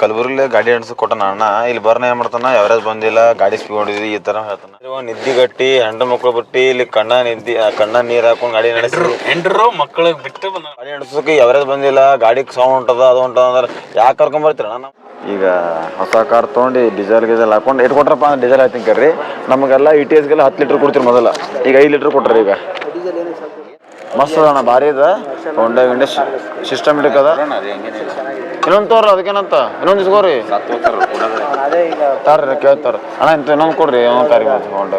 ಕಲಬುರ್ಗಿಲಿ ಗಾಡಿ ಅನ್ಸ ಕೊಟ್ಟನ ಅಣ್ಣ. ಇಲ್ಲಿ ಬರ್ನ ಏನ್ ಮಾಡ್ತಾನ? ಯಾವ್ರಾಜ್ ಬಂದಿಲ್ಲ ಗಾಡಿ ಸ್ಪೀಡ್ ಹೊಡಿದ್ವಿ ಈ ತರ ಹೇಳ್ತಾನ. ಇವ ನಿದ್ದಿ ಗಟ್ಟಿ ಹೆಂಡ ಮಕ್ಳು ಬಿಟ್ಟು ಇಲ್ಲಿ ಕಣ್ಣ ನಿದ್ದಿ ಆ ಕಣ್ಣ ನೀರ್ ಹಾಕೊಂಡು ಗಾಡಿ ನಡೆಸಿದ್ರು ಹೆಂಡ್ರು ಮಕ್ಕಳಿಗೆ ಬಿಟ್ಟು ಬಂದ ಗಾಡಿ ನಡೆಸೋಕೆ ಯಾವ್ರಾಜ್ ಬಂದಿಲ್ಲ ಗಾಡಿ ಸೌಂಡ್ ಹೊಂಟದ ಅದು ಹೊಂಟದ ಅಂದ್ರೆ. ಯಾಕೆ ಕರ್ಕೊಂಡ್ ಬರ್ತೀರ ಅಣ್ಣ ಈಗ ಹೊಸ ಕಾರ್ ತೊಗೊಂಡು ಡೀಸೆಲ್ ಗೀಸೆಲ್ ಹಾಕೊಂಡು ಎಷ್ಟು ಕೊಟ್ರಪ್ಪ ಅಂದ್ರೆ ಡೀಸೆಲ್ ಆಯ್ತು ಕರ್ರಿ. ನಮಗೆಲ್ಲ ಇ ಟಿ ಎಸ್ಗೆಲ್ಲ ಹತ್ತು ಲೀಟ್ರ್ ಕೊಡ್ತೀರಿ ಮೊದಲ. ಈಗ ಐದು ಲೀಟ್ರ್ ಕೊಟ್ರಿ ಈಗ. ಮಸ್ತ್ ಅದ ಅಣ್ಣ ಭಾರಿ ಅದ. ಹೊಂಡ ಗಿಂಡೆ ಸಿಸ್ಟಮೆಟಿಕ್ ಅದ ಇನ್ನೊಂದು ತೋರ ಅದಕ್ಕೇನಂತ? ಇನ್ನೊಂದು ಇಸ್ಕೋರಿ ತಾರ್ರಿ ಕೇಳ್ತಾರ ಅಣ್ಣ ಇಂತ ಇನ್ನೊಂದು ಕೊಡ್ರಿ ಇನ್ನೊಂದು ಕಾರಿಗೆ ಹೊಂಡ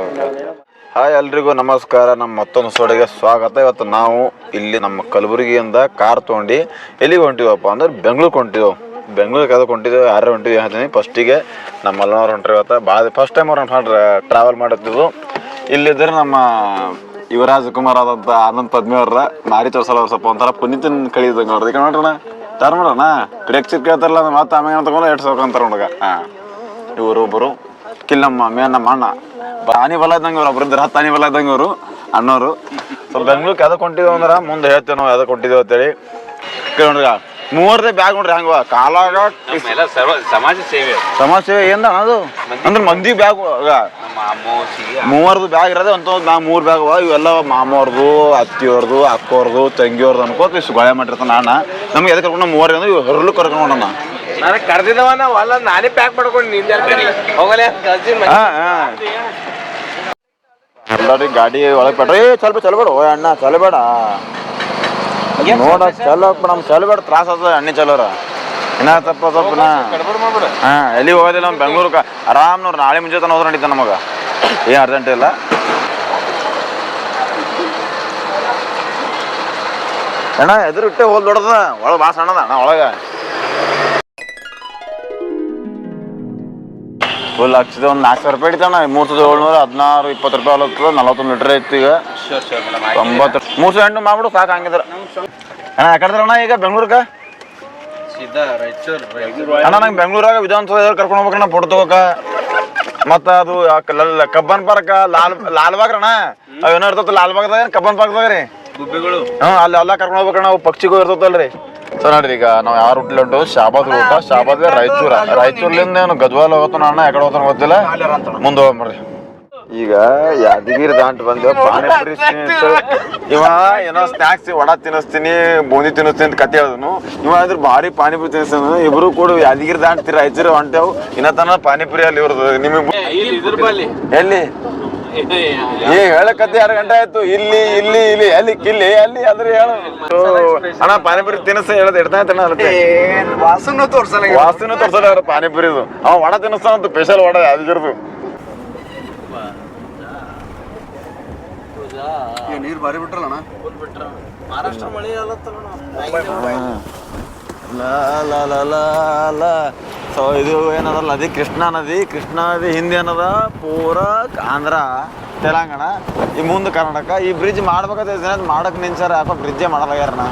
ಹಾಯ್ ಎಲ್ರಿಗೂ ನಮಸ್ಕಾರ ನಮ್ಮ ಮತ್ತೊಂದು ಸೋಡಿಗೆ ಸ್ವಾಗತ. ಇವತ್ತು ನಾವು ಇಲ್ಲಿ ನಮ್ಮ ಕಲಬುರಗಿಯಿಂದ ಕಾರ್ ತೊಗೊಂಡು ಎಲ್ಲಿಗೆ ಹೊಂಟಿವಪ್ಪ ಅಂದ್ರೆ ಬೆಂಗ್ಳೂರಿಗೆ ಹೊಂಟಿದ್ದೆವು ಬೆಂಗ್ಳೂರಿಗೆ ಅದಕ್ಕೆ ಹೊಂಟಿದ್ದೆವು ಯಾರು ಹೊಂಟಿದ್ವಿ ಹೇಳ್ತೀನಿ ಫಸ್ಟಿಗೆ ನಮ್ಮ ಅಲ್ಲನವ್ರು ಹೊಂಟ್ರಿ ಇವತ್ತು. ಭಾಳ ಫಸ್ಟ್ ಟೈಮ್ ಅವ್ರು ಟ್ರಾವೆಲ್ ಮಾಡುತ್ತಿದ್ದು ಇಲ್ಲಿದ್ದರೆ ನಮ್ಮ ಯುವರಾಜ್ ಕುಮಾರ್ ಆದಂಥ ಆನಂದ್ ಪದ್ಮಿ ಅವ್ರ ಮಾರಿ ತೋರ್ಸಲ್ಲ ಅವ್ರು ಸ್ವಲ್ಪ ಒಂಥರ ಪುನೀತಿನ ಕಳಿದಂಗೆ ನೋಡ್ರಿ. ನೋಡ್ರಣ ತರ ನೋಡೋಣ ಪ್ರೇಕ್ಷಕ್ ಕೇಳ್ತಾರಲ್ಲ ಅಂದ್ರೆ ಮತ್ತೆ ಆಮೇಲೆ ತಗೊಂಡು ಎರಡು ಸಾವಿರ ನೋಡಗ ಹಾಂ. ಇವರು ಒಬ್ಬರು ಕಿಲ್ಲಮ್ಮ ಮೇನಮ್ಮ ನಮ್ಮ ಅಣ್ಣ ಆನಿ ಬಲ ಇದ್ದಂಗೆ ಇವ್ರು ಒಬ್ಬರಿದ್ರೆ ಹಾನಿ ಬಲ ಇದ್ದಂಗೆ ಇವರು ಅಣ್ಣವರು. ಸ್ವಲ್ಪ ಬೆಂಗ್ಳೂರ್ಗೆ ಅದ ಕೊಟ್ಟಿದ್ದೇವೆ ಅಂದ್ರೆ ಮುಂದೆ ಹೇಳ್ತೇವೆ ನಾವು ಅದ ಕೊಟ್ಟಿದ್ದೇವೆ ಅಂತೇಳಿ. ಕೇಳೋಣ ಮೂವರದೇ ಬ್ಯಾಗ್ ನೋಡ್ರಿ ಹಂಗ ಕಾಲಾಗ ಸಮಾಜ ಸೇವೆ. ಸಮಾಜ ಸೇವೆ ಏನ್ ಅದು? ಅಂದ್ರೆ ಮಂದಿ ಬ್ಯಾಗ್ ಮೂವರ್ದು ಬ್ಯಾಗ್ ಇರೋದೇ ಅಂತ ನಾ ಮೂರು ಬ್ಯಾಗ್ ಅವ ಇವೆಲ್ಲ ಮಾಮೋರ್ದು ಅತ್ತಿಯವ್ರದು ಅಕ್ಕೋರ್ದು ತಂಗಿಯವ್ರದ್ದು ಅನ್ಕೋತ ಇಷ್ಟು ಗೊಳೆ ಮಾಡಿರ್ತಾನ ಅಣ್ಣ. ನಮ್ಗೆ ಎದಕ್ಕೆ ಕರ್ಕೊಂಡು ಮೂವರ್ ಅಂದ್ರೆ ಇವ್ ಹೊರಲು ಕರ್ಕೊಂಡು ಅಣ್ಣ ನನಗೆ ಕರ್ದಿದ್ದವ ನಾನೇ ಪ್ಯಾಕ್ ಮಾಡ್ಕೊಂಡು ನಿಂದ ಹೋಗಲೇ ಕಳ್ಸಿನ್ ಹಾ ಹಾ. ಎಲ್ಲರಿಗೆ ಗಾಡಿ ಒಳಗೆ ಬೇಡ್ರಿ. ಸ್ವಲ್ಪ ಚಲಬೇಡ ಓ ಅಣ್ಣ ಚಲಬೇಡ ನೋಡ ಚಲೋ ನಮ್ ಚಲಬೇಡ ತ್ರಾಸ ಅದ ಅಣ್ಣೆ ಚಲೋರ. ಇನ್ನ ತಪ್ಪ ಸ್ವಲ್ಪ ನಾ? ಹಾ ಎಲ್ಲಿ ಹೋಗೋದಿಲ್ಲ ನಮ್ಮ ಬೆಂಗಳೂರಿಗೆ ಆರಾಮ್ ನೋಡ್ರಿ ನಾಳೆ ಮುಂಜಾನೆ ತನಕ ಹೋದ್ರೆ ನಡೀತಾನೆ ನಮಗ. ಏನು ಅರ್ಜೆಂಟ್ ಇಲ್ಲ? ಅಣ್ಣ ಎದುರಿಟ್ಟೆ ಹೋಲ್ ದೊಡ್ಡದ ಒಳಗೆ ಭಾಳ ಸಣ್ಣದ ಅಣ್ಣ ಒಳಗೆ. ಫುಲ್ ಹಚ್ಚಿದ ಒಂದು ನಾಲ್ಕು ಸಾವಿರ ರೂಪಾಯಿ ಇಡ್ತಾನ ಮೂರು ಸಾವಿರದ ಏಳ್ನೂರ ಹದಿನಾರು ಇಪ್ಪತ್ತು ರೂಪಾಯಿ ಹೋಗ್ತದೆ ನಲವತ್ತೊಂದು ಲೀಟರ್ ಇತ್ತು ಈಗ. ತೊಂಬತ್ತು ಮೂರು ಸಾವಿರ ಎಂಟು ಮಾಡ್ಬಿಡು ಸಾಕು ಹಂಗಿದ್ರೆ. ಅಣ್ಣ ಯಾಕಂದ್ರೆ ಅಣ್ಣ ಈಗ ಬೆಂಗ್ಳೂರ್ಗೆ ಸೀದಾ ರಾಯಚೂರ್ ಅಣ್ಣ ನಂಗೆ ಬೆಂಗಳೂರಾಗ ವಿಧಾನಸೌಧ ಕರ್ಕೊಂಡು ಹೋಗ್ಬೇಕಣ್ಣ ಫೋಟೋ ತಗೋಕ. ಮತ್ತ ಅದು ಕಬ್ಬನ್ ಪಾರ್ಕ್ ಲಾಲ್ ಲಾಲ್ಬಾಗ್ ಅಣ್ಣ ಅವೇನೋ ಇರ್ತದ ಲಾಲ್ಬಾಗ್ದಾಗ ಕಬ್ಬನ್ ಪಾರ್ಕ್ದಾಗ ರೀ? ಗುಬ್ಬಿಗಳು. ಹ್ಞೂ ಅಲ್ಲಿ ಎಲ್ಲ ಕರ್ಕೊಂಡು ಹೋಗ್ಬೇಕಣ್ಣ ಅವು ಪಕ್ಷಿಗೂ ಇರ್ತದಲ್ರಿ ಸೊ ನೋಡ್ರಿ ಈಗ ನಾವು ಯಾರು ರೂಟ್ಲಿ ಹೊಂಟು ಶಾಬಾದ್ ಊಟ ಶಾಬಾದ್ ರಾಯಚೂರ. ರಾಯಚೂರ್ಲಿಂದ ಏನು ಗಜ್ವಾಲ್ ಹೋಗತ್ತ ಅಣ್ಣ ಯಾಕಡೆ ಹೋಗ್ತಾನ ಗೊತ್ತಿಲ್ಲ. ಮುಂದೆ ಹೋಗ್ರಿ ಈಗ ಯಾದಗಿರಿ ದಾಂಟ್ ಬಂದ ಪಾನಿಪುರಿ ಇವ ಏನೋ ಸ್ನಾಕ್ಸ್ ವಡ ತಿನ್ನಿಸ್ತೀನಿ ಬೂಂದಿ ತಿನ್ನಿಸ್ತೀನಿ ಅಂತ ಕತೆ ಹೇಳಿದನು. ಇವ ಅಂದ್ರೆ ಭಾರಿ ಪಾನಿಪುರಿ ತಿನ್ನಿಸ್ತಾನ ಇಬ್ರು ಕೂಡ ಯಾದಗಿರಿ ದಾಂಟ್ ರಾಯಚೂರು ಹೊಂಟೇವು. ಇನ್ನತನ ಪಾನಿಪುರಿ ಅಲ್ಲಿ ಇವ್ರದ್ದು ನಿಮಗೆ ಎಲ್ಲಿ? ಏ ಹೇಳಕತ್ತೆ ಎರಡು ಗಂಟೆ ಆಯ್ತು. ಇಲ್ಲಿ ಇಲ್ಲಿ ಇಲ್ಲಿ ಅಲ್ಲಿ ಕಿಲ್ಲಿ ಅಲ್ಲಿ ಅಂದ್ರೆ ಹೇಳು. ಅಣ್ಣ ಪಾನಿಪುರಿ ತಿನ್ನಿಸ ಹೇಳದ್ ಇಡ್ತಾ ಇರ್ತಾನೆ ವಾಸನ ತೋರ್ಸಲ್ಲ ವಾಸನ ತೋರ್ಸಲ್ಲ ಪಾನಿಪುರಿ ಪಾನಿಪುರಿದು. ಅವ ವಡ ತಿನ್ನಿಸ್ತಾನಂತ ಸ್ಪೆಷಲ್ ವಡ ಯಾದಗಿರ್ದು ನೀರು ಬಾರಿ ಬಿಟ್ರಲ್ಲ ಮಹಾರಾಷ್ಟ್ರ ಮಳೆ ಅಲ್ಲ ಸೊ ಇದು ಏನದಲ್ಲ ನದಿ ಕೃಷ್ಣಾ ನದಿ ಕೃಷ್ಣಾ ನದಿ ಹಿಂದೆ ಏನದ? ಪೂರ ಆಂಧ್ರ ತೆಲಂಗಾಣ. ಈ ಮುಂದೆ ಕರ್ನಾಟಕ. ಈ ಬ್ರಿಡ್ಜ್ ಮಾಡ್ಬೇಕಂತ ಮಾಡಕ್ ನಿಂಚಾರ ಯಾಕೋ ಬ್ರಿಡ್ಜೇ ಮಾಡಲ್ಲ ನೂರ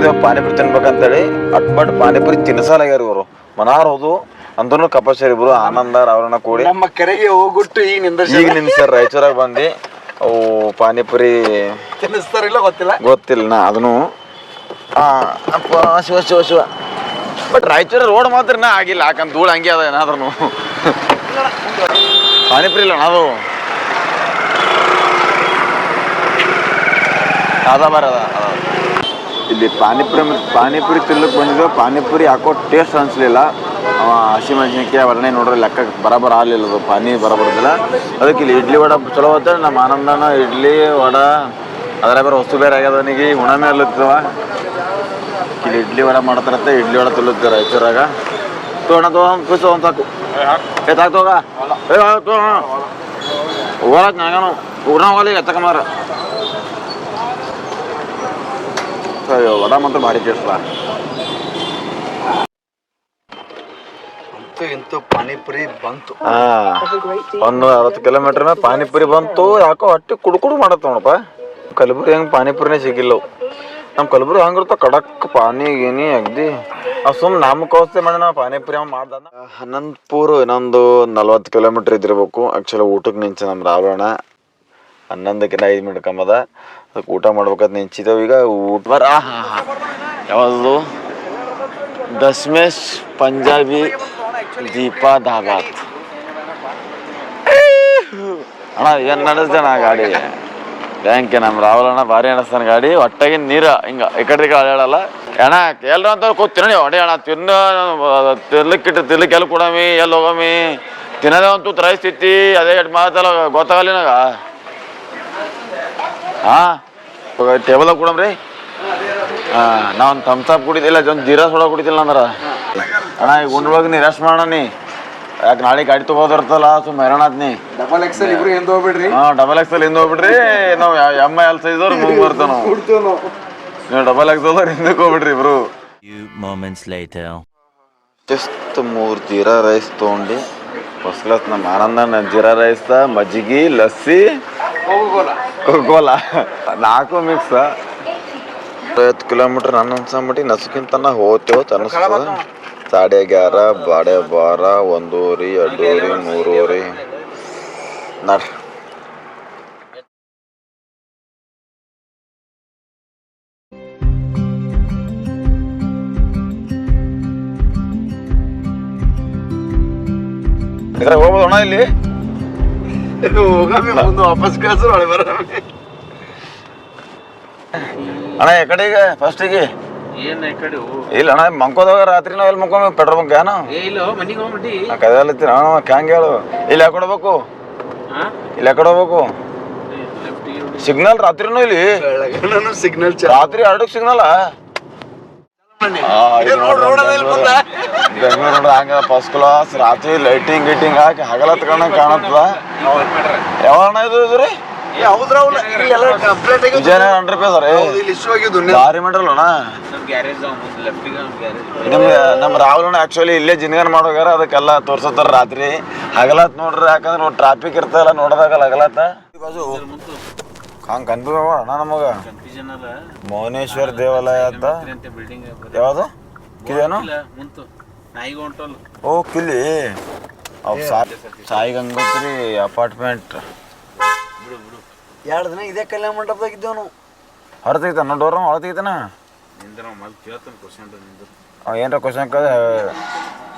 ಬಂದೇವು ಪಾನಿಪುರಿ ತಿನ್ಬೇಕಂತೇಳಿ ಅಟ್ಮಟ್ ಪಾನಿಪುರಿ ತಿನ್ಸಲಾಗ್ಯಾರ ಇವರು. ಮನಾರ್ ಹೋದು ಅಂದ್ರೂ ಕಪಾಸರಿ ಇಬ್ರು ಆನಂದ ಅವ್ರನ್ನ ಕೂಡಿ. ನಮ್ಮ ಕೆರೆಗೆ ಹೋಗ್ಬಿಟ್ಟು ಈಗ ನಿಂದ ಈಗ ನಿನ್ ಸರ್ ರಾಯಚೂರಾಗ ಬಂದು. ಅವು ಪಾನಿಪುರಿ ತಿನ್ನಿಸ್ತಾರಿಲ್ಲ ಗೊತ್ತಿಲ್ಲ? ಗೊತ್ತಿಲ್ಲ ನಾ ಅದನ್ನು. ಅಪ್ಪ ಶಿವ ಶಿವ ಶಿವ. ಬಟ್ ರಾಯಚೂರ ರೋಡ್ ಮಾತ್ರ ನಾ ಆಗಿಲ್ಲ ಯಾಕಂತ ಧೂಳು ಹಂಗೆ ಅದ ಏನಾದ್ರೂ ಪಾನಿಪುರಿ ಇಲ್ಲ ಅದು. ಅದ ಬರ ಅದ ಅದ. ಇಲ್ಲಿ ಪಾನಿಪುರಿ ಪಾನಿಪುರಿ ತಿನ್ಲಿಕ್ಕೆ ಬಂದಿದ್ದು ಪಾನಿಪುರಿ ಯಾಕೋ ಟೇಸ್ಟ್ ಅನಿಸ್ಲಿಲ್ಲ. ಅವ ಹಸಿಮೆಣಸಿನ್ಕಾಯಿ ಅವರನ್ನೇ ನೋಡ್ರಿ ಲೆಕ್ಕ ಬರಬರ ಆಗಲಿಲ್ಲ ಅದು. ಪಾನಿ ಬರಬರದಿಲ್ಲ ಅದಕ್ಕೆ ಇಲ್ಲಿ ಇಡ್ಲಿ ವಡ ಚಲೋ ಹೋಗ್ತಾರೆ ನಮ್ಮ ಆನಂದನ ಇಡ್ಲಿ ವಡ, ಅದರ ಬೇರೆ ವಸ್ತು ಬೇರೆ ಆಗ್ಯದ ಅವನಿಗೆ. ಹುಣಮೆ ಅಲ್ಲತ್ತವ ಇಲ್ಲಿ ಇಡ್ಲಿ ವಡ ಮಾಡ್ತಾರತ್ತೆ ಇಡ್ಲಿ ವಡ ತಿನ್ನುತ್ತೆ ರಾಯಚೂರಾಗ. ತೋಣ ತೋ ಖುಷಿ ಒಂದು ಸಾಕು. ಏ, ತಾಕ್ ತೋಗ. ಏ ಅಯ್ಯೋ ವಡ ಮಾತ್ರ ಭಾರಿ ಟೇಸ್ಟ್ ಅಂತೂ ಪಾನಿಪುರಿ ಬಂತು. ಒಂದು ಅರವತ್ತು ಕಿಲೋಮೀಟರ್ ಮೇಲೆ ಪಾನಿಪುರಿ ಬಂತು ಯಾಕೋ ಹೊಟ್ಟೆ ಕುಡುಕುಡು ಮಾಡತ್ತ ನೋಡಪ್ಪ. ಕಲಬುರಿ ಹಂಗೆ ಪಾನಿಪುರಿನೇ ಸಿಗಿಲ್ಲ. ನಮ್ ನಮ್ಮ ಕಲಬುರ್ಗಿ ಕಡಕ್ ಖಡಕ್ ಪಾನಿ ಗೀನಿ ಅಗ್ದಿ. ಆ ಸುಮ್ ನಾಮಕೋಸ್ತೆ ಮಾಡಿ ನಾವು ಪಾನಿಪುರಿ ಮಾಡ್ದ ಹನ್ನೊಂದ್ಪುರ ಇನ್ನೊಂದು ನಲ್ವತ್ತು ಕಿಲೋಮೀಟರ್ ಇದ್ದಿರ್ಬೇಕು. ಆ್ಯಕ್ಚುಲಿ ಊಟಕ್ಕೆ ನಿಂಚ ನಮ್ಮ ರಾವಣ ಹನ್ನೊಂದಕ್ಕಿಂತ ಐದು ಮಿನಿಟ್ ಕಮ್ಮದ. ಅದಕ್ಕೆ ಊಟ ಮಾಡ್ಬೇಕಂತ ನಿಂಚಿದ್ದೇವೆ ಈಗ ಊಟ ಬರ ಯಾವುದು? ದಸ್ಮೇಶ್, ಪಂಜಾಬಿ, ದೀಪಾ, ಧಾಬಾತ್. ಅಣ್ಣ ಏನು ನಡೆಸ್ದೆ ಗಾಡಿ. ಬ್ಯಾಂಕ್ ನಮ್ಮ ರಾಹುಲ್ ಅಣ್ಣ, ಭಾರಿ ನಡೆಸ್ತಾನೆ ಗಾಡಿ. ಒಟ್ಟಾಗಿ ನೀರ ಹಿಂಗ ಈ ಕಡೆ ಅಣ್ಣ, ಎಲ್ರ ಅಂತ ಕೂತ್ ನೀವು. ಹೊಡಿ ಅಣ್ಣ, ತಿನ್ನ ತಿರ್ಲಿಕ್ಕಿಟ್ಟು ತಿರ್ಲಿಕ್ಕೆ ಎಲ್ಲಿ ಕೊಡಮಿ ಎಲ್ಲಿ ಹೋಗಮಿ. ತಿನ್ನೋದೇ ಒಂದು ರೈಸ್ ತಿತ್ತಿ, ಅದೇ ಮಾತಲ್ಲ, ಗೊತ್ತಾಗಲ್ಲ ನನಗ. ಹಾಂ ಟೇಬಲಾಗ ಕೊಡಮ್ರಿ ಹಾಂ ನಾವು ಒಂದು ಥಮ್ಸ್ ಅಪ್ ಕುಡಿದಿಲ್ಲ ಜೊಂದು ಜೀರಾ ಸೋಡಾ ಕುಡಿತಿಲ್ಲ ಅಂದ್ರೆ. ಅಣ್ಣ ಈಗ ಉಂಡ್ವಾಗ ನೀ ರೆಸ್ಟ್ ಮಾಡೋಣ ನೀ. ಯಾಕೆ ನಾಳೆ ಗಾಡಿ ತೊಗೋದಿರ್ತಲ್ಲ ಸುಮ್ಮ ನೀ. ಡಬಲ್ ಎಕ್ಸೆಲ್ ಇಬ್ರು ಎಂದು ಹೋಗ್ಬಿಡ್ರಿ. ಹಾ ಡಬಲ್ ಎಕ್ಸ್ ಎಲ್ ಹಿಂದೆ ಹೋಗ್ಬಿಡ್ರಿ. ನಾವು ಎಂ ಐ ಎಲ್ ಸೈಜ್ ಅವ್ರು ಮುಂದೆ ಬರ್ತಾವ ನಾವು. ಡಬಲ್ ಎಕ್ಸ್ ಅವ್ರು ಹಿಂದಕ್ಕೆ ಹೋಗ್ಬಿಡ್ರಿ ಇಬ್ರು. ಜಸ್ಟ್ ಮೂರು ಜೀರಾ ರೈಸ್ ತೊಗೊಂಡು. ಫಸ್ಟ್ ಕ್ಲಾಸ್ ನಮ್ಮ ಆನಂದ ಜೀರಾ ರೈಸ್ ಮಜ್ಜಿಗೆ ಲಸ್ಸಿ. ಹೋಗೋಲ್ಲ ಕೋಕೋಲ ನಾಲ್ಕು ಮಿಕ್ಸ್ ಐವತ್ತು ಕಿಲೋಮೀಟರ್ ನನ್ನ ಅನ್ಸಂಬಿಟ್ಟು ನಸುಕಿಂತ ಹೋಗ್ತೇವೆ ತನಸ್ತದ ಸಾಡೆ ಗ್ಯಾರ ಬಾಡೆ ಬಾರ ಒಂದೂರಿ ಎರಡೂರಿ ಮೂರೂರಿ ನಡ್ರಿ ಹೋಗ್ಬೋದಣ್ಣ ಇಲ್ಲಿ? ಹೋಗಮ್ಮಿ ಮುಂದೆ ವಾಪಸ್ ಕಳ್ಸು ಒಳಗೆ ಬರ ಅಣ್ಣ ಈ ಕಡೆಗೆ ಫಸ್ಟಿಗೆ ಏನ್ ಈ ಕಡೆ? ಇಲ್ಲ ಅಣ್ಣ ಮಂಕೋದಾಗ ರಾತ್ರಿ ನಾವು ಎಲ್ಲಿ ಮಂಕೊಂಬ ಪೆಟ್ರೋಲ್ ಬಂಕ್ ಏನೋ? ಇಲ್ಲ ಮನಿಗೆ ಹೋಗ್ಬಿಟ್ಟಿ. ನಾ ಕೈಯಲ್ಲಿತ್ತೀನಿ ಅಣ್ಣ ಕ್ಯಾಂಗ್ ಹೇಳು ಇಲ್ಲಿ ಯಾಕೆ ಹೋಗ್ಬೇಕು ಇಲ್ಲಿ ಯಾಕೆ ಹೋಗ್ಬೇಕು ಸಿಗ್ನಲ್ ರಾತ್ರಿನೂ ಇಲ್ಲಿ. ಸಿಗ್ನಲ್ ರಾತ್ರಿ ಎರಡಕ್ಕೆ ಸಿಗ್ನಲ್ ಬೆಂಗಳೂರು. ಹಂಗ ಫಸ್ಟ್ ಕ್ಲಾಸ್ ರಾತ್ರಿ ಲೈಟಿಂಗ್ ಗೀಟಿಂಗ್ ಹಾಕಿ ಹಗಲ ತಗೊಂಡ ಕಾಣತ್ತದ. ಯಾವ ಅಣ್ಣ ಇದು ಇದು ರೀ ಹೌದ್ರವ್ಲ ಇಲ್ಲೆಲ್ಲ ಕಂಪ್ಲೇಂಟ್ ವಿಜಯನಗರ ಹಂಡ್ರೆಡ್ ರೂಪಾಯಿ ಸರ್ ಹೌದು ಇಲ್ಲಿ ಇಶ್ಯೂ ಆಗಿದ್ದು ದಾರಿ ಮಾಡ್ರಲ್ಲ ಅಣ್ಣ ನಮ್ಮ ಆ್ಯಕ್ಚುಲಿ ಇಲ್ಲೇ ಜಿನ್ಗನ್ ಮಾಡೋಗಾರ ಅದಕ್ಕೆಲ್ಲ ತೋರ್ಸತ್ತಾರ ರಾತ್ರಿ. ಹಗಲತ್ ನೋಡ್ರಿ ಯಾಕಂದ್ರೆ ಟ್ರಾಫಿಕ್ ಇರ್ತಲ್ಲ ನೋಡೋದಾಗಲ್ಲ ಹಗಲತ್ತ ಬಾಜು ಹಂಗೆ ಕನ್ಫ್ಯೂಸ್ ಅಣ್ಣ ನಮಗ? ಕನ್ಫ್ಯೂಷನ್ ಅಲ್ಲ ಮೌನೇಶ್ವರ ದೇವಾಲಯ ಅಂತ? ಬಿಲ್ಡಿಂಗ್ ಯಾವುದು? ಕಿದೇನು ಮುಂತು ನಾಯಿಗೆ ಹೊಂಟಲ್ಲ ಓ ಕಿಲಿ ಅವ್ ಸಾಯಿ ಗಂಗೋತ್ರಿ ಅಪಾರ್ಟ್ಮೆಂಟ್. ಬಿಡು ಬಿಡು ಎರಡು ದಿನ ಇದೇ ಕಲ್ಯಾಣ ಮಂಟಪದಾಗ ಇದ್ದೇವ್ ನಾವು ಹೊರ ತೆಗಿತಾನ ಡೋರ್ ಒಳ ತೆಗಿತಾನ ನಿಂದ ನಾವು ಮಲ್ ಕೇಳ್ತಾನೆ ಕ್ವಶನ್ ಏನ್ರ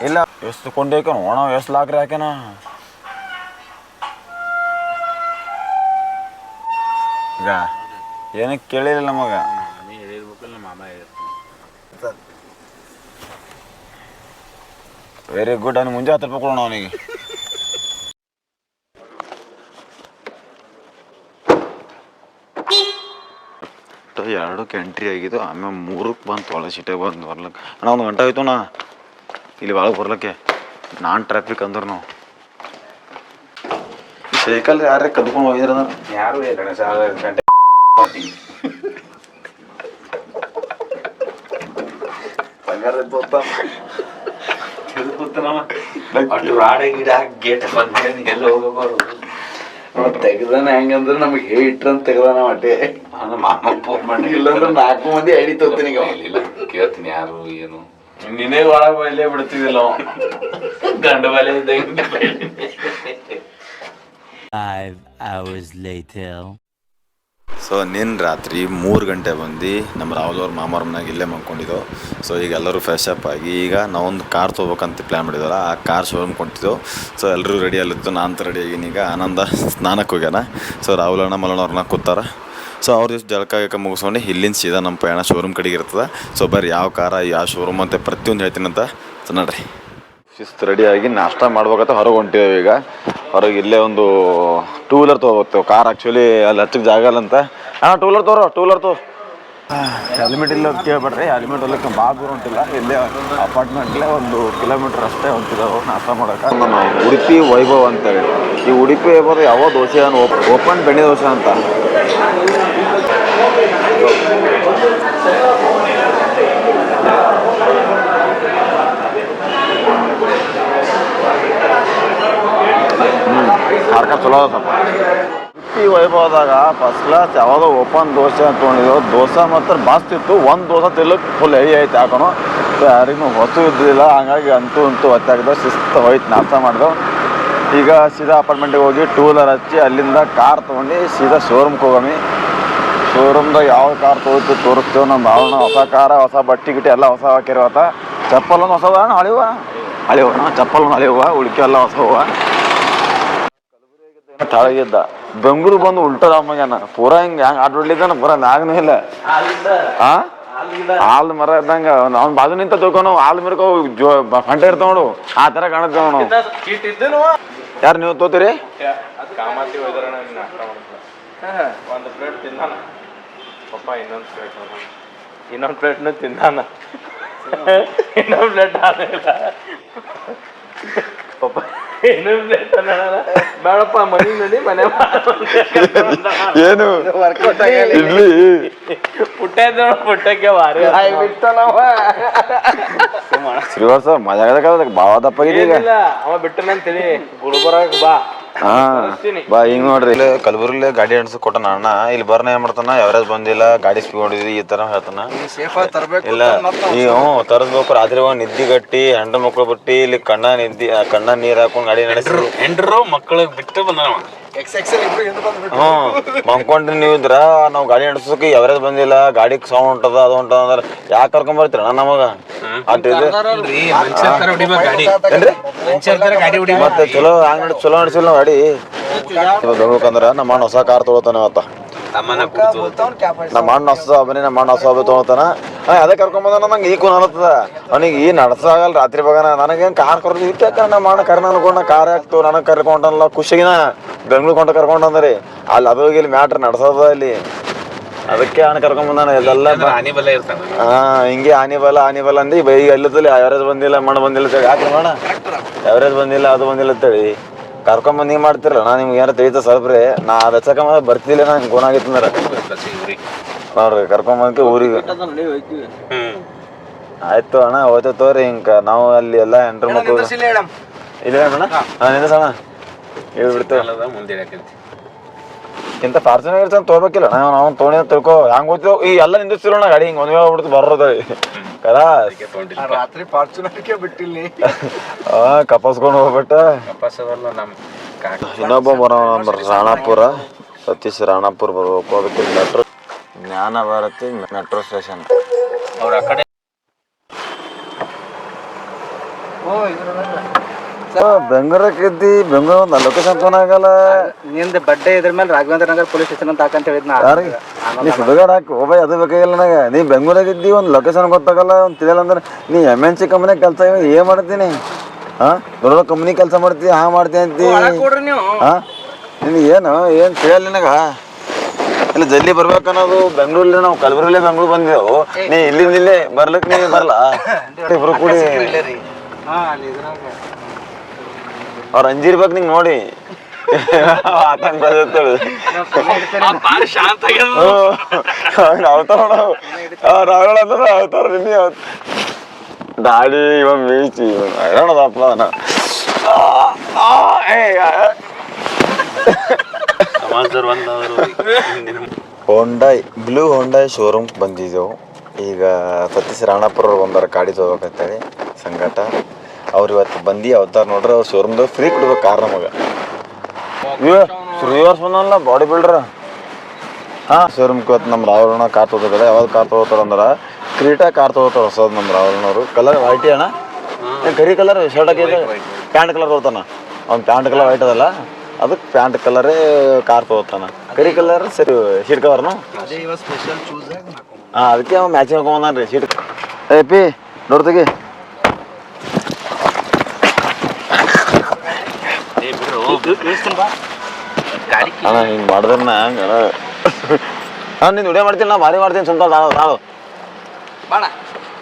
ಇಲ್ಲ ಎಷ್ಟು ಕೊಂಡೋಯ್ಕನು ಒಣ ಎಷ್ಟು ಲಾಕ್ರಿ ಹಾಕ್ಯಾನ? ಈಗ ಏನಕ್ಕೆ ಕೇಳಿಲ್ಲ ನಮಗೆ. ನೀ ಹೇಳಿರ್ಬೇಕಲ್ಲ ಮಾಮ ಹೇಳಿರ್ತಾನೆ ವೆರಿ ಗುಡ್ ಅವ್ನು ಮುಂಜೆ ಹತ್ತು ರೂಪಾಯಿ ಕೊಡೋಣ ಅವನಿಗೆ ಎರಡಕ್ಕೆ ಎಂಟ್ರಿ ಆಗಿದ್ದು ಆಮೇಲೆ ಮೂರಕ್ಕೆ ಬಂತು ಒಳ ಸಿಟೆ ಬಂದು ಬರ್ಲಕ್ಕೆ ಅಣ್ಣ ಒಂದು ಗಂಟೆ ಆಯ್ತು ಅಣ್ಣ. ಇಲ್ಲಿ ಒಳಗೆ ಬರ್ಲಕ್ಕೆ. ನಾನ್ ಟ್ರಾಫಿಕ್ ಅಂದ್ರೆ ನಾವು. ಸೈಕಲ್ ಯಾರೇ ಕದ್ಕೊಂಡು ಹೋಗಿದ್ರ ಯಾರು ಗಣೇಶ ಗಂಟೆ ಗಿಡ ಗೇಟ್ ಬಂದ ಎಲ್ಲ ಹೋಗಬಾರ್ದು ತೆಗ್ದಾನ ಹೆಂಗಂದ್ರೆ ನಮಗೆ ಹೇಳಿ ಇಟ್ರಂತ ತೆಗ್ದಾನ ಮಟ್ಟೆ ಮಾಮ ಫೋನ್ ಮಾಡಿ ಇಲ್ಲಾಂದ್ರೆ ನಾಲ್ಕು ಮಂದಿ ಐಡಿ ತೋತೀನಿ. ಇಲ್ಲ ಕೇಳ್ತೀನಿ ಯಾರು ಏನು. ನಿನ್ನೆ ಒಳಗೆ ಬೈಲೇ ಬಿಡ್ತಿದ್ದಿಲ್ಲ ಗಂಡ ಬಲೆ ಇದ್ದಂಗೆ. Five hours later. ಸೊ ನಿನ್ನ ರಾತ್ರಿ ಮೂರು ಗಂಟೆ ಬಂದು ನಮ್ಮ ರಾಹುಲ್ ಅವ್ರ ಮಾಮವ್ರ ಮನೆಯಾಗ ಇಲ್ಲೇ ಮಾಡ್ಕೊಂಡಿದ್ದು ಸೊ ಈಗ ಎಲ್ಲರೂ ಫ್ರೆಶ್ ಅಪ್ ಆಗಿ ಈಗ ನಾವೊಂದು ಕಾರ್ ತೊಗೋಬೇಕಂತ ಪ್ಲ್ಯಾನ್ ಮಾಡಿದ್ವಲ್ಲ ಆ ಕಾರ್ ಶೋರೂಮ್ ಕೊಂಡಿದ್ದೆವು ಸೊ ಎಲ್ಲರೂ ರೆಡಿ ಅಲ್ಲಿದ್ದು ನಾನು ರೆಡಿ ಆಗೀನಿ. ಈಗ ಆನಂದ ಸ್ನಾನಕ್ಕೆ ಹೋಗ್ಯಾನ. ಸೊ ರಾಹುಲ್ ಅಣ್ಣ ಮಲ್ಲಣ್ಣ ಅವ್ರನ್ನ ಕೂತಾರ. ಸೊ ಅವ್ರ ಜೊತೆ ಜಳಕ ಗಿಳಕ ಮುಗಿಸ್ಕೊಂಡು ಇಲ್ಲಿಂದ ಸೀದಾ ನಮ್ಮ ಪ್ರಯಾಣ ಶೋರೂಮ್ ಕಡೆಗೆ ಇರ್ತದೆ. ಸೊ ಬರ್ರಿ ಯಾವ ಕಾರ ಯಾವ ಶೋರೂಮ್ ಅಂತ ಪ್ರತಿಯೊಂದು ಹೇಳ್ತೀನಿ ಅಂತ. ಸೊ ನೋಡ್ರಿ. ಶಿಸ್ತು ರೆಡಿಯಾಗಿ ನಾಷ್ಟ ಮಾಡ್ಬೇಕಂತ ಹೊರಗೆ ಹೊಂಟಿದ್ದೇವೆ ಈಗ. ಹೊರಗೆ ಇಲ್ಲೇ ಒಂದು ಟೂ ವೀಲರ್ ತೊಗೋಬೇಕು. ಕಾರ್ ಆ್ಯಕ್ಚುಲಿ ಅಲ್ಲಿ ಹಚ್ಚಕ್ಕೆ ಜಾಗ ಇಲ್ಲ ಅಂತ. ಹಾಂ ಟೂ ವೀಲರ್ ತೋರೋ ಟೂ ವೀಲರ್ ತೋ ಹೆಲ್ಮೆಟ್ ಇಲ್ಲ ಅಂತ ಕೇಳ್ಬೇಡ್ರಿ ಹೆಲ್ಮೆಟ್ ಹೊಲಕ್ಕೆ ಭಾಳ ದೂರ ಉಂಟಿಲ್ಲ. ಇಲ್ಲೇ ಅಪಾರ್ಟ್ಮೆಂಟ್ಲೇ ಒಂದು ಕಿಲೋಮೀಟ್ರ್ ಅಷ್ಟೇ ಹೊಂಟಿದ್ದಾವೆ ನಾಷ್ಟ ಮಾಡೋಕೆ ನಮ್ಮ ಉಡುಪಿ ವೈಭವ ಅಂತೇಳಿ ಈ ಉಡುಪಿ ವೈಭವ ಯಾವ ದೋಸೆ ಓಪನ್ ಬೆಣ್ಣೆ ದೋಸೆ ಅಂತ. ಚಲೋ ಅದ ಸ್ವಲ್ಪ ಹಂಪಿ ವೈಭವದಾಗ ಫಸ್ಟ್ ಕ್ಲಾಸ್ ಯಾವಾಗ ಓಪನ್ ದೋಸೆ ಅಂತ ತೊಗೊಂಡಿದ್ದೆವು ದೋಸೆ ಮಾತ್ರ ಮಸ್ತ್ ಒಂದು ದೋಸೆ ತಿಲ್ಲಕ್ಕೆ ಫುಲ್ ಹೆವಿ ಐತೆ ಹಾಕೋಣ ಯಾರಿಗೂ ಹೊತ್ತು ಇದ್ದಿಲ್ಲ. ಹಂಗಾಗಿ ಅಂತೂ ಅಂತೂ ಹೊತ್ತಾಗಿದ್ದವು ಶಿಸ್ತು ಹೋಯ್ತು ನಾಶ ಮಾಡಿದ್ರು ಈಗ ಸೀದಾ ಅಪಾರ್ಟ್ಮೆಂಟಿಗೆ ಹೋಗಿ ಟೂ ವೀಲರ್ ಹಚ್ಚಿ, ಅಲ್ಲಿಂದ ಕಾರ್ ತೊಗೊಂಡು ಸೀದಾ ಶೋರೂಮ್ಗೆ ಹೋಗಮಿ ಶೋರೂಮ್ದಾಗ ಯಾವ ಕಾರ್ ತೊಗೊಳ್ತೀವಿ ತೋರಿಸ್ತೇವೆ, ನಮ್ಮ ಭಾವನ ಹೊಸ ಕಾರ ಹೊಸ ಬಟ್ಟೆ ಗಿಟ್ಟಿ ಎಲ್ಲ ಹೊಸ ಹಾಕಿರೋತ ಚಪ್ಪಲನ್ನು ಹೊಸವ, ಹಳಿವ? ಹಳಿವ. ಚಪ್ಪಲ್ ಹಳಿವ ಉಳಿಕೆ ಎಲ್ಲ ಹೊಸವ. ತಾಳಗಿದ್ದ. ಬೆಂಗ್ಳೂರ್ ಬಂದು ಉಲ್ಟಾ ನಮಗೇನ ಪೂರಾ ಹಿಂಗೆ ಹೆಂಗೆ ಆಡ್ಬಿಡ್ಲಿದ್ದಾನ ಪೂರ ನಾಗನೇ ಇಲ್ಲ. ಆ? ಹಾಲ್ ಮರ ಇದ್ದಂಗ ಅವ್ನ ಬಾಜು ನಿಂತ ತಿಳ್ಕೊಂಡು ಹಾಲ್ ಮಿರ್ಕೋ, ಜೋ ಫಂಟ ಇರ್ತಾವ ನೋಡು ಆ ಥರ ಕಾಣುತ್ತೆ ಅವನು. ಯಾರು ನೀವು ತೋತೀರಿ? ಒಂದು ಪ್ಲೇಟ್ ತಿಂದಾನ. ಇನ್ನೊಂದು ಪ್ಲೇಟ್ ಪ್ಲೇಟ್ನು ಪ್ಲೇಟ್ ಆಗಿಲ್ಲ ಪಪ್ಪ ಪ್ಲೇಟ್ ಬೇಡಪ್ಪ ಮನಿ ನಡಿ ಮನೆ ಏನು? ವರ್ಕೌಟ್ ಇಡ್ಲಿ ಪುಟ್ಟ ಪುಟ್ಟಕ್ಕೆ ವಾರಿ ಶ್ರೀವಾಸ ಮಜಾ ದಪ್ಪ ಈಗ. ಏನಿಲ್ಲ ಅವ ಬಿಟ್ಟನಂತೇಳಿ ಗುಲ್ಬರ್ಗ ಬಾ. ಹಾ ಬಾ ಹಿಂಗ್ ನೋಡ್ರಿ. ಇಲ್ಲಿ ಕಲಬುರ್ಗಿ ಗಾಡಿ ಅಣ್ಸ ಕೊಟ್ಟನ ಅಣ್ಣ. ಇಲ್ಲಿ ಬರ್ನ ಏನ್ ಮಾಡ್ತಾನ? ಯಾವ್ರಾಜ್ ಬಂದಿಲ್ಲ ಗಾಡಿ ಸ್ಪೀಡ್ ಹೊಡಿದ್ವಿ ಈ ತರ ಹೇಳ್ತಾನ. ಇಲ್ಲ ಈಗ ಹ್ಞೂ ತರಸ್ಬೇಕು. ರಾತ್ರಿ ಒಂದ್ ನಿದ್ದಿ ಗಟ್ಟಿ ಹೆಂಡ್ರ ಮಕ್ಳು ಬಿಟ್ಟಿ ಇಲ್ಲಿ ಕಣ್ಣ ನಿದ್ದಿ ಆ ಕಣ್ಣ ನೀರ್ ಹಾಕೊಂಡ್ ಗಾಡಿ ನಡೆಸಿ. ಹೆಂಡ್ರು ಮಕ್ಕಳು ಬಿಟ್ಟು ಬಂದವ ಹ್ಞೂ ಮಂಕೊಂಡ್ರಿ ನೀವು ಇದ್ರ ನಾವು ಗಾಡಿ ನಡೆಸೋಕೆ ಎವರೇಜ್ ಬಂದಿಲ್ಲ ಗಾಡಿ ಸೌಂಡ್ ಹೊಂಟದ ಅದು ಹೊಂಟದ ಅಂದ್ರೆ ಯಾಕೆ ಕರ್ಕೊಂಡ್ ಬರ್ತೀರ ನಮಗ? ಮತ್ತೆ ಚಲೋ ಹಂಗ್ ನಡ್ ಚಲೋ ನಡ್ಸಿಲ್ಲ ನಾವು ಗಾಡಿ. ಬೆಳ್ಬೇಕಂದ್ರ ನಮ್ಮ ಹೊಸ ಕಾರ್ ತೊಗೊತಾನೆ ಅವತ್ತ ತಮ್ಮನ ನಮ್ಮ ಅಣ್ಣ ಹೊಸ ನಮ್ಮ ಅಣ್ಣ ಹೊಸ ಒಬ್ಬ ತೊಗೊತಾನ ಅದೇ ಕರ್ಕೊಂಡ್ ಬಂದ ನಂಗೆ ಈ ಕೂನ್ ಅನತ್ತದ ಅವನಿಗೆ ಈ ನಡ್ಸಾಗಲ್ಲ ರಾತ್ರಿ ಬಗನ ನನಗೇನು ಕಾರ್ ಕರ್ದು ಇಟ್ಟಕ್ಕ ನಮ್ಮ ಅಣ್ಣ ಕರ್ನ ಅನ್ಕೊಂಡ ಕಾರ್ ಹಾಕ್ತು ನನಗೆ ಕರ್ಕೊಂಡಲ್ಲ ಖುಷಿಗಿನ ಬೆಂಗ್ಳೂರ್ ಕೊಂಡ ಕರ್ಕೊಂಡು ಅಂದ್ರಿ ಅಲ್ಲಿ ಅದು ಹೋಗಿ ಇಲ್ಲಿ ಮ್ಯಾಟ್ರ್ ನಡ್ಸೋದ ಅಲ್ಲಿ ಅದಕ್ಕೆ ಎಲ್ಲ ಆನಿ ಬಲ್ಲ ಇರ್ತಾನ ಹಾ ಹಿಂಗೆ ಆನಿ ಬಲ ಆನಿ ಬಲ ಅಂದಿ ಬೈ ಎಲ್ಲದಲ್ಲಿ ಯಾವ್ಯಾವ್ದು ಬಂದಿಲ್ಲ ಮಣ್ಣು ಬಂದಿಲ್ಲ ಯಾಕೆ ಮಾಡ ಯಾವ್ಯಾವ್ದು ಬಂದಿಲ್ಲ ಅದು ಬಂದಿಲ್ಲ ಅಂತೇಳಿ ಕರ್ಕೊಂಡ್ ನೀವು ಹಿಂಗೆ ಮಾಡ್ತಿರಲ್ಲ ನಾ ನಿಮ್ಗೆ ಏನಾರ ತಿಳಿತ ಸ್ವಲ್ಪ ರೀ ನಾ ಅದು ಹಚ್ಚಕ ಬರ್ತಿಲ್ಲ ನಂಗೆ ಗುಣಾಗಿತ್ತು ಅಂದ್ರೆ. ನೋಡ್ರಿ ಕರ್ಕೊಂಬಂದ್ಕೆ ಊರಿಗೆ. ಆಯ್ತು ಅಣ್ಣ ಹೋಯ್ತು ತೋರಿ ಹಿಂಗ. ನಾವು ಅಲ್ಲಿ ಎಲ್ಲ ಎಂಟ್ರ್ ಮಕ್ಕಳು ಇಲ್ಲ ಅಣ್ಣ ಹಾ. ಸಣ್ಣ ಹೇಳ್ಬಿಡ್ತೇವೆ ಅಲ್ಲದ ಮುಂದೆ ಇಂಥ ಫಾರ್ಚುನರ್ ಅಂತ ತೋರ್ಬೇಕಿಲ್ಲ. ನಾವು ನಾವು ತೊಗೊಂಡಿ ತಿಳ್ಕೊ ಹಂಗ ಹೋಗ್ತೀವಿ ಈ ಎಲ್ಲ ನಿಂದಿಸ್ತಿರೋಣ ಗಾಡಿ ಹಿಂಗೆ ಒಂದ್ ಹೋಗ್ಬಿಡ್ತು ಬರೋದ ಕರಾ ರಾತ್ರಿ ಫಾರ್ಚುನರ್ಗೆ ಬಿಟ್ಟಿಲ್ಲ ಆ ಕಪ್ಪಸ್ಕೊಂಡು ಹೋಗ್ಬಿಟ್ಟ. ವಾಪಸ್ ಅದಲ್ಲ ನಮ್ಮ ಇನ್ನೊಬ್ಬ ಬರೋ ನಮ್ಮ ರಾಣಾಪುರ. ಸತೀಶ್ ರಾಣಾಪುರ ಬರ್ಬೇಕು. ಅದಕ್ಕೆ ಮೆಟ್ರೋ ಜ್ಞಾನ ಭಾರತಿ ಮೆಟ್ರೋ ಸ್ಟೇಷನ್ ಅವ್ರ ಆ ಕಡೆ ಬೆಂಗಳೂರಕ್ಕೆ ಇದ್ದಿ ಬೆಂಗಳೂರು ಒಂದು ಲೊಕೇಶನ್ ತೊಗೊಳಗಲ್ಲ ನಿಂದ ಬಡ್ಡೆ ಇದ್ರ ಮೇಲೆ ರಾಘವೇಂದ್ರ ನಗರ್ ಪೊಲೀಸ್ ಸ್ಟೇಷನ್ ಅಂತ ಹಾಕಂತ ಹೇಳಿದ್ನ. ನೀ ಸುಡುಗಾಡ ಹಾಕಿ ಅದು ಬೇಕಾಗಿಲ್ಲ ನನಗೆ. ನೀ ಬೆಂಗಳೂರಾಗ ಇದ್ದಿ ಒಂದು ಲೊಕೇಶನ್ ಗೊತ್ತಾಗಲ್ಲ ಒಂದು ತಿಳಿಯಲ್ಲ ಅಂದ್ರೆ ನೀ ಎಂ ಎನ್ ಸಿ ಕಂಪ್ನಿಯಾಗ ಕೆಲಸ ಏನು ಮಾಡ್ತೀನಿ? ಹಾಂ ದೊಡ್ಡ ದೊಡ್ಡ ಕಂಪ್ನಿ ಕೆಲಸ ಮಾಡ್ತಿ ಹಾ ಮಾಡ್ತೀನಿ ಅಂತಿ. ಹಾಂ ನಿನಗೆ ಏನು ಏನು ತಿಳಿಯಲ್ಲ ನಿನಗ? ಇಲ್ಲ ಜಲ್ದಿ ಬರ್ಬೇಕನ್ನೋದು ಬೆಂಗಳೂರಲ್ಲಿ ನಾವು ಕಲಬುರಗಿ ಬೆಂಗಳೂರು ಬಂದೆವು ನೀ ಇಲ್ಲಿಂದ ಇಲ್ಲೇ ಬರ್ಲಿಕ್ಕೆ ನೀ ಬರಲ್ಲ ಇಬ್ರು ಕೂಡಿ. ಹಾ ಅವ್ರು ಅಂಜಿರ್ಬೇಕು ನಿಂಗೆ ನೋಡಿ. ಆತಂಕ ಬರ್ತೇಳು ಶಾಂತ ಅವತಾರ ಅಂದ್ರೆ ಅವತಾರ ನಿನ್ನೆ ಅವತ್ ದಾಡಿ ಇವ ಮೀಚಿ ಹೇಳೋದಪ್ಪ ಹೊಂಡಾಯ್ ಬ್ಲೂ ಹೊಂಡಾಯ್ ಶೋರೂಮ್ ಬಂದಿದ್ದೆವು ಈಗ ಸತೀಶ್ ರಾಣಾಪುರ ಒಂದರ ಕಾಡಿ ಗಾಡಿ ಸಂಘಟ. ಸಂಗಟ ಅವ್ರು ಇವತ್ತು ಬಂದು ಅವತಾರ ನೋಡ್ರಿ ಅವ್ರು ಶೋರೂಮ್ದಾಗ ಫ್ರೀ ಕೊಡ್ಬೇಕು ಕಾರ್ ನಮಗೆ ಶ್ರೀವರ್ಸ್ ಬಂದಲ್ಲ ಬಾಡಿ ಬಿಲ್ಡ್ರ ಹಾಂ ಶೋರೂಮ್ ಇವತ್ತು ನಮ್ಮ ಅಣ್ಣ ಕಾರ್ ತೊಗೋತಾರೆ ಯಾವ್ದು ಕಾರ್ ತೊಗೋತಾರೆ ಅಂದ್ರೆ ಕ್ರೀಟಾ ಕಾರ್ ತೊಗೋತಾರೆ ಹೊಸದು ನಮ್ಮ ರಾಹುಲಣ್ಣವರು ಕಲರ್ ವೈಟಿ ಅಣ್ಣ? ಕರಿ ಕಲರ್ ಶರ್ಟ್ ಹಾಕಿದ್ರೆ ಪ್ಯಾಂಟ್ ಕಲರ್ ತೊಗೋತಾನ? ಅವ್ನು ಪ್ಯಾಂಟ್ ಕಲರ್ ವೈಟ್ ಅದಲ್ಲ. ಅದಕ್ಕೆ ಪ್ಯಾಂಟ್ ಕಲರೇ ಕಾರ್ ತೊಗೋತಾನ. ಕರಿ ಕಲರ್ ಸರಿ ಶೀಟ್ ಕವರ್ನು ಹಾಂ ಅದಕ್ಕೆ ಅವ ಮ್ಯಾಚಿಂಗ್ ಹಾಕೊಂಡ್ರಿ ಶೀಟ್ ಏ ಪಿ ನೋಡ್ತಗಿ? ಅಣ್ಣ ಹಿಂಗೆ ಮಾಡಿದ್ರೆ ನಾ ಹಂಗೆ ಹಾಂ ನೀನು ವಿಡಿಯೋ ಮಾಡ್ತೀನಿ ನಾ ಭಾರಿ ಮಾಡ್ತೀನಿ ನಾನು ನಾನು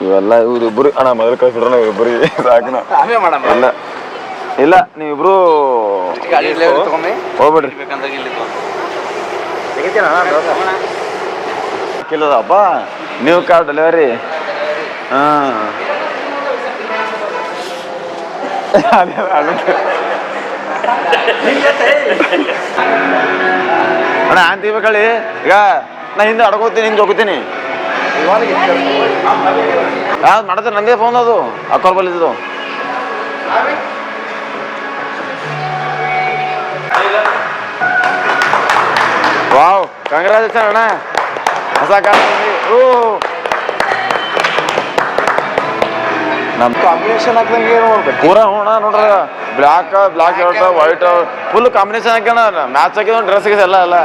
ಇವೆಲ್ಲ ಇವ್ರು ಇಬ್ಬರು ಅಣ್ಣ ಮೊದಲು ಕಳ್ಸಿಡ್ರಣ ಇವ್ರಿಬ್ಬರಿಗೆ ಸಾಕಿನ. ಇಲ್ಲ. ಇಲ್ಲ ನೀವಿಬ್ರು ಹೋಗ್ಬಿಡ್ರಿ. ಕಿಲ್ಲದಪ್ಪ ನೀವು ಕಾರ್ ಡೆಲಿವರಿ ಹಾಂ. ಅದೇ ಅದಕ್ಕೆ ಅಣ್ಣ ಅಂತ ಬೇಕಳಿ ಈಗ ನಾ ಹಿಂದೆ ಅಡ್ಕೋತೀನಿ ಹಿಂದೆ ಹೋಗ್ತೀನಿ. ಯಾವ್ದು ಮಾಡಿದ್ರೆ ನಂದೇ ಫೋನ್ ಅದು. ಅಕ್ಕವ್ರ ಬಲ್ಲಿದ್ದು ವಾವ್ ಕಂಗ್ರಾಚುಲೇಷನ್ ಅಣ್ಣ. ಹೊಸ ಕಾಲ. ಓ ನಮ್ಮ ಕಾಂಬಿನೇಷನ್ ನೋಡ್ಬೇಕು ಪೂರ ಹೋಣ ನೋಡ್ರ. Black black shirt white full combination ಹಾಕ್ಯಾನ match ಹಾಕಿದ ಡ್ರೆಸ್ ಎಲ್ಲ ಎಲ್ಲ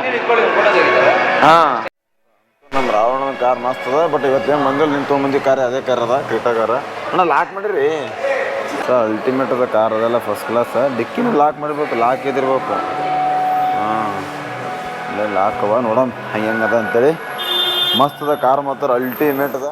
ಹಾ. ನಮ್ಮ ರಾವಣ ಕಾರ್ ಮಸ್ತ್ ಅದ ಬಟ್ ಇವತ್ತೇನು ಮಂಗಲ್ ನಿಂತು ಮಂದಿ ಕಾರ್ ಅದೇ ಕಾರ್ ಅದ ಕ್ರೀಟಾ ಕಾರ್ ಅಣ್ಣ ಲಾಕ್ ಮಾಡಿರಿ. ಅಲ್ಟಿಮೇಟ್ ಅದ ಕಾರ್ ಅದೆಲ್ಲ ಫಸ್ಟ್ ಕ್ಲಾಸ್ ಡಿಕ್ಕಿನ ಲಾಕ್ ಮಾಡಿರ್ಬೇಕು ಲಾಕ್ ಇದಿರ್ಬೇಕು ಹಾಂ. ಇಲ್ಲೇ ಲಾಕ್ ಅವ ನೋಡಮ್ ಹೆಂಗೆ ಹೆಂಗದ ಅಂತೇಳಿ. ಮಸ್ತ್ ಅದ ಕಾರ್ ಮಾತ್ರ ಅಲ್ಟಿಮೇಟ್ ಅದ.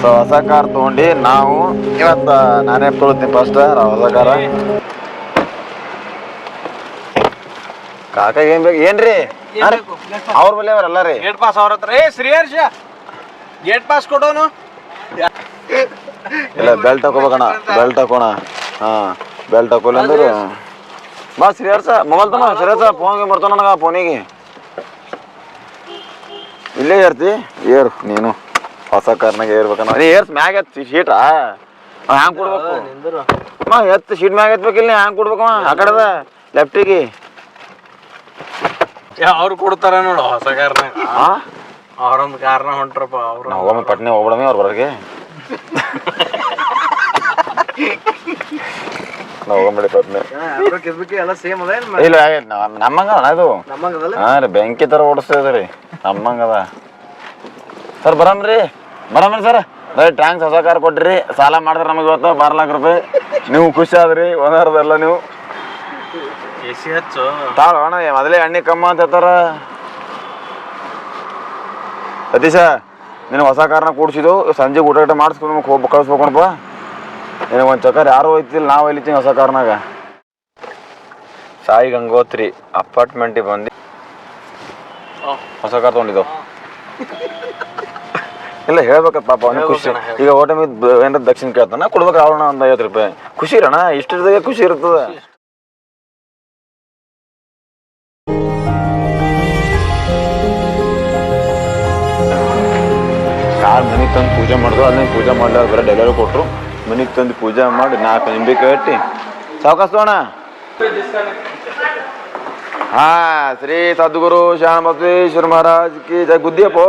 ಸೊ ಹೊಸ ಕಾರ್ ತಗೊಂಡು ನಾವು ಇವತ್ತು ನಾನೇ ತೊಗೊಳ್ತೀನಿ ಫಸ್ಟ್ ಹೊಸ ಕಾರ ಕಾಕ ಏನ್ ಬೇಕು? ಏನ್ರಿ? ಅವ್ರ ಬಲ್ಲಿ ಅವರಲ್ಲ ರೀ. ಗೇಟ್ ಪಾಸ್ ಅವ್ರ ಹತ್ರ. ಏ ಶ್ರೀಹರ್ಷ! Gate pass ಕೊಡೋನು? ಇಲ್ಲ ಬೆಲ್ಟ್ ಹಾಕೋಬೇಕಣ್ಣ. ಬೆಲ್ಟ್ ಹಾಕೋಣ. ಹಾ ಬೆಲ್ಟ್ ಹಾಕೋಲ್ಲ ಅಂದ್ರೆ ಬಾ ಶ್ರೀಹರ್ಷ ಮೊಬೈಲ್ ತಮ್ಮ ಶ್ರೀಹರ್ಷ ಫೋನ್ಗೆ ಬರ್ತಾನ ನನಗೆ ಫೋನಿಗೆ ಇಲ್ಲೇ ಇರ್ತಿ? ಏರು ನೀನು. ಹೊಸ ಕಾರ್ನಾಗ ಏರ್ಬೇಕಣ್ಣ ನೀ ಏರ್ಸ್ ಮ್ಯಾಗ ಎತ್ತಿ ಶೀಟಾ ಹ್ಯಾಂಗ್ ಕೊಡ್ಬೇಕು? ಅಮ್ಮ ಎತ್ತು ಶೀಟ್ ಮ್ಯಾಗ ಎತ್ಬೇಕಿಲ್ಲ ಹ್ಯಾಂಗ್ ಕೊಡ್ಬೇಕು ಆ ಕಡೆದ ಲೆಫ್ಟಿಗೆ. ಅವ್ರು ಕೊಡ್ತಾರ ನೋಡು ಹೊಸ ಕಾರ್ನಾಗ ಅವ್ರೊಂದು ಕಾರ್ನ ಹೊಂಟ್ರಪ್ಪ ಅವ್ರು. ನಾವು ಹೋಗಮ್ಮ ಪಟ್ನೆ ಹೋಗ್ಬಿಡಮಿ ಅವ್ರ ಬರೋಗೆ ನಾವು ಹೋಗಂಬಿಡಿ ಪಟ್ನೆ. ಎಲ್ಲ ಸೇಮ್ ಅದ ಇಲ್ಲ ನಮ್ಮಂಗ ನಮ್ಮಂಗದಲ್ಲ? ಹಾ ರೀ ಬೆಂಕಿ ತರ ಓಡಿಸ್ತಾ ರೀ ನಮ್ಮಂಗದ. ಸರ್ ಬರಮ್ರಿ ಬರಮ್ರಿ ಸರ್. ಬರೀ ಟ್ಯಾಂಕ್ಸ್ ಹೊಸ ಕಾರ್ ಕೊಟ್ರಿ. ಸಾಲ ಮಾಡಿದ್ರೆ ನಮಗೆ ಇವತ್ತು ಬಾರ್ ಲಾಖ ರೂಪಾಯಿ. ನೀವು ಖುಷಿ ಆದ್ರಿ ಒಂದಾರದಲ್ಲ ನೀವು. ಹಚ್ಚು. ತಾಳ ಅಣ್ಣ ಮೊದಲೇ ಎಣ್ಣೆ ಕಮ್ಮ ಅಂತ ಹೇಳ್ತಾರ. ಸತೀಶ ನೀನು ಹೊಸ ಕಾರ್ನ ಕೂಡಿಸಿದ್ದು. ಸಂಜೆ ಊಟ ಊಟ ಮಾಡಿಸ್ಕೊಂಡು ನಮಗೆ ಹೋಗಿ ಕಳಿಸ್ಬೇಕಣಪ್ಪ ನಿನಗೆ ಒಂದು ಚಕರ್ ಯಾರು ಹೋಯ್ತಿಲ್ಲ ನಾವು ಹೋಯ್ತೀನಿ ಹೊಸ ಕಾರ್ನಾಗ. ಸಾಯಿ ಗಂಗೋತ್ರಿ ಅಪಾರ್ಟ್ಮೆಂಟಿಗೆ ಬಂದು. ಹೊಸ ಕಾರ್ ತೊಗೊಂಡಿದ್ದು? ಇಲ್ಲ ಹೇಳ್ಬೇಕಪ್ಪ ಪಾಪ ಅವ್ನಿಗೆ ಖುಷಿ. ಈಗ ಓಟಮಿ ಏನಾರ ದಕ್ಷಿಣ ಕೇಳ್ತಾನ ಕೊಡ್ಬೇಕು ಅವಣ ಒಂದು ಐವತ್ತು ರೂಪಾಯಿ. ಖುಷಿ ಇರೋಣ ಇಷ್ಟಿರ್ದಾಗ ಖುಷಿ ಇರ್ತದೆ. ಕಾರ್ ಮನೆಗೆ ತಂದು ಪೂಜೆ ಮಾಡಿದ್ರು ಅದನ್ನ ಪೂಜೆ ಮಾಡಲಿ ಬರೋ ಡೆಲಿವರಿ ಕೊಟ್ಟರು ಮನೆಗೆ ತಂದು ಪೂಜೆ ಮಾಡಿ ನಾಲ್ಕು ನಿಂಬೆ ಕಟ್ಟಿ ಸಾವಕಾಶ ಹಾ ಶ್ರೀ ಸದ್ಗುರು ಶ್ಯಾಮಬಸವೇಶ್ವರ ಮಹಾರಾಜ್ ಕಿ ಜಯ ಗುದ್ದಿಯಪ್ಪ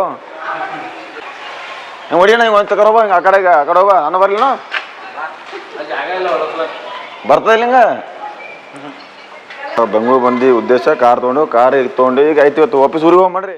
ಹಿಂಗೆ ಹೊಡಿಯೋಣ ಹಿಂಗೆ ಒಂದು ತಗೋಬ ಹಿಂಗೆ ಆ ಕಡೆಗೆ, ಆ ಕಡೆ ಹೋಗ, ನಾನು ಬರ್ಲಿನ ಬರ್ತದ ಇಲ್ಲ ಹಿಂಗೆ ಬೆಂಗಳೂರು ಬಂದು, ಉದ್ದೇಶ, ಕಾರ್ ತೊಗೊಂಡು, ಕಾರ್ ಈಗ ತೊಗೊಂಡು, ಈಗ ಐತಿ ಇವತ್ತು ವಾಪಸ್ ಊರಿಗೆ ಹೋಗಿ ಮಾಡ್ರಿ.